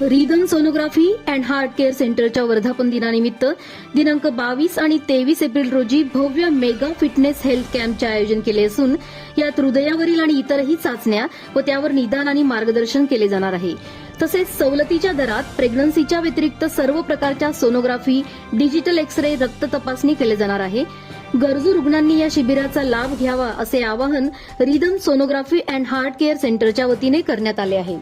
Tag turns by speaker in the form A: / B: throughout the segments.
A: Rhythm sonography and heart care सेंटरच्या वर्धापन दिनानिमित्त दिनांक बावीस आणि तेवीस एप्रिल रोजी भव्य मेगा फिटनेस हेल्थ कॅम्पचे आयोजन केले असून यात हृदयावरील आणि इतरही चाचण्या व त्यावर निदान आणि मार्गदर्शन केले जाणार आहे. तसेच सवलतीच्या दरात प्रेग्नन्सीच्या व्यतिरिक्त सर्व प्रकारच्या सोनोग्राफी डिजिटल एक्स रे रक्त तपासणी केले जाणार आहे. गरजू रुग्णांनी या शिबिराचा लाभ घ्यावा असे आवाहन rhythm sonography and heart care सेंटरच्या वतीने करण्यात आले आहे.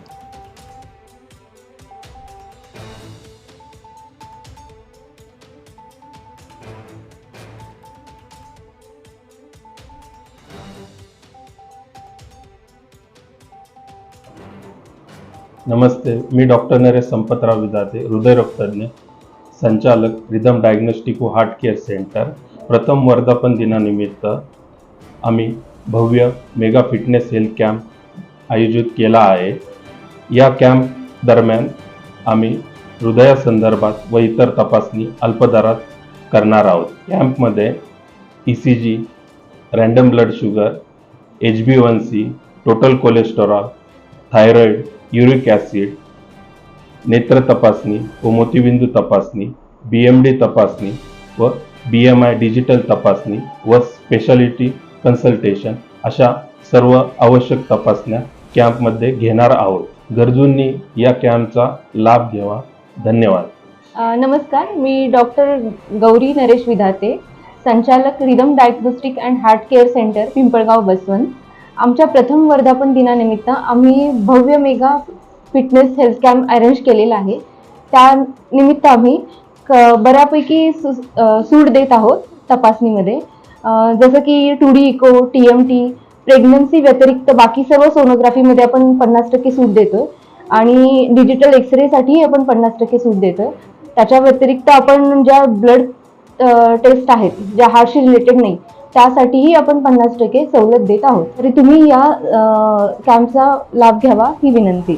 B: नमस्ते मी डॉक्टर नरेश संपतराव विदाते हृदयरोगतज्ञ संचालक रिदम डायग्नोस्टिक व हार्ट केअर सेंटर. प्रथम वर्धापन दिनानिमित्त आम्ही भव्य मेगा फिटनेस हेल्थ कॅम्प आयोजित केला आहे. या कॅम्प दरम्यान आम्ही हृदयासंदर्भात व इतर तपासणी अल्पदरात करणार आहोत. कॅम्पमध्ये E C G random blood sugar H B one C total cholesterol thyroid uric acid नेत्र तपासणी व मोतीबिंदू तपासणी बी एम डी तपासणी व बी एम आय डिजिटल तपासणी व स्पेशालिटी कन्सल्टेशन अशा सर्व आवश्यक तपासण्या कॅम्पमध्ये घेणार आहोत. गरजूंनी या कॅम्पचा लाभ घ्यावा. धन्यवाद.
C: नमस्कार. मी डॉक्टर गौरी नरेश विधाते संचालक rhythm diagnostic and heart care centre Pimpalgaon Baswant. आमच्या प्रथम वर्धापन दिनानिमित्त आम्ही भव्य mega fitness health camp arrange केलेला आहे. त्या निमित्त आम्ही क बऱ्यापैकी सु सूट देत आहोत तपासणीमध्ये. जसं की two D echo T M T pregnancy व्यतिरिक्त बाकी सर्व सोनोग्राफीमध्ये आपण पन्नास टक्के सूट देतो आणि डिजिटल एक्सरेसाठी आपण पन्नास टक्के सूट देतो त्याच्या व्यतिरिक्त आपण ज्या ब्लड टेस्ट आहेत ज्या हार्टशी रिलेटेड नाही त्यासाठीही आपण पन्नास टक्के सवलत देत आहोत. तरी तुम्ही या कॅम्पचा लाभ घ्यावा ही विनंती.